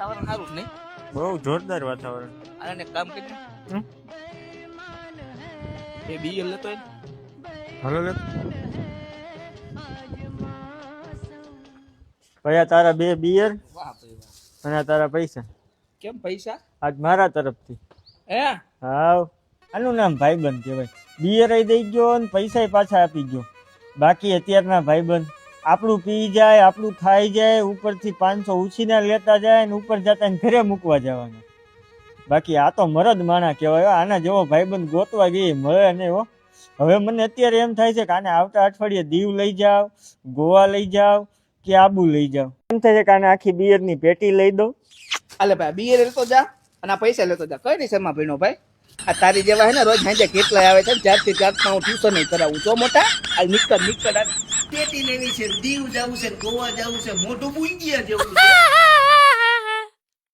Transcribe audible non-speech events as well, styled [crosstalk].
વાતાવરણ સારું નહીં. બહુ જોરદાર વાતાવરણ. એક કામ કરી એ બી લેતો તો હલો લે. ભયા તારા બે બિયર અને તારા પૈસા. કેમ પૈસા? આજ મારા તરફથી. હે? હાવ આનું નામ ભાઈબંધ કહેવાય. બિયર દઈ ગયો અને પૈસા પાછા આપી ગયો. બાકી અત્યારના ભાઈબંધ આપણું પી જાય, આપણું ખાઈ જાય, ઉપરથી પાંચસો ઉછીને લેતા જાય ને ઉપર જતા ઘરે મૂકવા જવાના. બાકી આ તો મરદ માણા કહેવાય આના જેવો ભાઈબંધ ગોતવા ગઈ મળે ને હો. હવે મને અત્યારે એમ થાય છે કે આને આવતા અઠવાડિયે દીવ લઈ જાવ ગોવા લઈ જાવ કે આબુ લઈ જાવ એમ થાય છે કે આને આખી બિયરની પેટી લઈ દઉં. અલે ભાઈ, બિયર લેતો જા અને પૈસા લેતો જા. કઈ નહીં શેમાં ભીનો ભાઈ? આ તારી જેવા હે ને રોજ સાંજે કેટલા આવે છે ચારથી ચારમાં હું ટ્યુશન નહીં કરાવું છો મોટા. આ નીકળ નીકળ પેટી લેવી છે દીવ જવું છે ગોવા જવું છે મોઢું બુંગિયા જવું છે. [laughs]